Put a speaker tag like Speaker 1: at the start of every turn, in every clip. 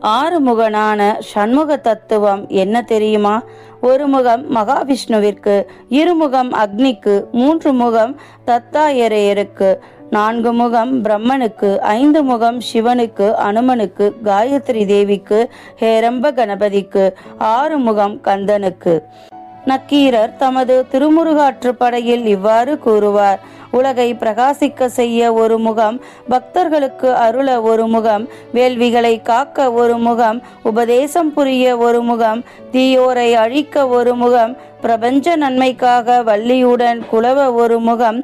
Speaker 1: ஆறுமுகனான சண்முக தத்துவம் என்ன தெரியுமா? ஒரு முகம் மகாவிஷ்ணுவிற்கு இருமுகம் அக்னிக்கு மூன்று முகம் தத்தாயரையருக்கு நான்கு முகம் பிரம்மனுக்கு ஐந்து முகம் சிவனுக்கு அனுமனுக்கு காயத்ரி தேவிக்கு ஹேரம்ப கணபதிக்கு ஆறு முகம் கந்தனுக்கு. நக்கீரர் தமது திருமுருகாற்றுப்படையில் இவ்வாறு கூறுவார். உலகை பிரகாசிக்க செய்ய ஒரு முகம் பக்தர்களுக்கு அருள ஒரு முகம் வேள்விகளை காக்க ஒரு முகம் உபதேசம் புரிய ஒரு முகம் தீயோரை அழிக்க ஒரு முகம் பிரபஞ்ச நன்மைக்காக வள்ளியுடன் குலவ ஒரு முகம்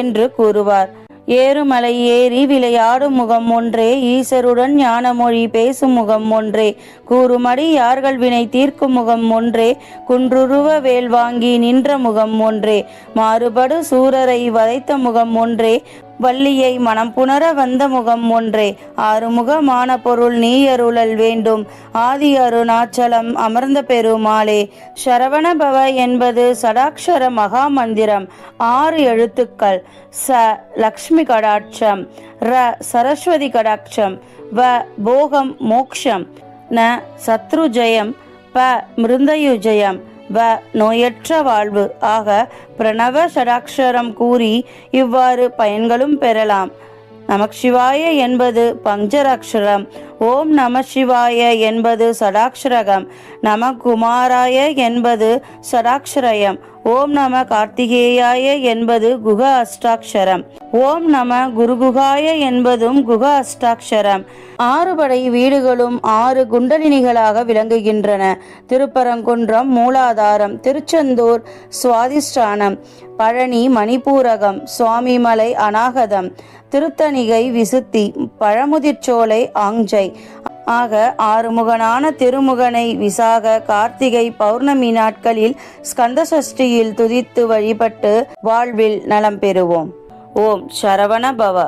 Speaker 1: என்று கூறுவார். ஏறுமலை ஏறி விளையாடும் முகம் ஒன்றே ஈசருடன் ஞானமொழி பேசும் முகம் ஒன்றே கூறுமடி யார்கள் வினை தீர்க்கும் முகம் ஒன்றே குன்றுருவ வேல் வாங்கி நின்ற முகம் ஒன்றே மாறுபடு சூரரை வதைத்த முகம் ஒன்றே வள்ளியை மனம் புணர வந்த முகம் ஒன்றே. ஆறுமுகமான பொருள் நீ அருளல் வேண்டும். ஆதி அருணாச்சலம் அமர்ந்த பெருமாளே. சரவணபவ என்பது சடாக்ஷர மகா மந்திரம் ஆறு எழுத்துக்கள். ச. லக்ஷ்மி கடாட்சம். ர. சரஸ்வதி கடாட்சம். வ. போகம் மோக்ஷம். ந. சத்ருஜயம். ப. மிருந்தயுஜயம். வ நோயற்ற வாழ்வு. ஆக பிரணவ ஷடாக்ஷரம் கூறி இவ்வாறு பயன்களும் பெறலாம். நமசிவாய என்பது பஞ்சராட்சரம் ஓம் நம சிவாய என்பது சடாக்ஷரகம். நம குமாராய என்பது சடாக்ஷரயம். ஓம் நம கார்த்திகேயாய என்பது குக அஷ்டாட்சரம் ஓம் நம குருகுகாய என்பதும் குக அஷ்டாட்சரம் ஆறுபடை வீடுகளும் ஆறு குண்டலினிகளாக விளங்குகின்றன. திருப்பரங்குன்றம் மூலாதாரம் திருச்செந்தூர் சுவாதிஷ்டானம் பழனி மணிப்பூரகம் சுவாமிமலை அநாகதம் திருத்தணிகை விசுத்தி பழமுதிர்ச்சோலை ஆங்ஜை ஆக ஆறுமுகனான திருமுகனை விசாக கார்த்திகை பௌர்ணமி நாட்களில் ஸ்கந்த சஷ்டியில் துதித்து வழிபட்டு வாழ்வில் நலம் பெறுவோம். ஓம் சரவண பவ.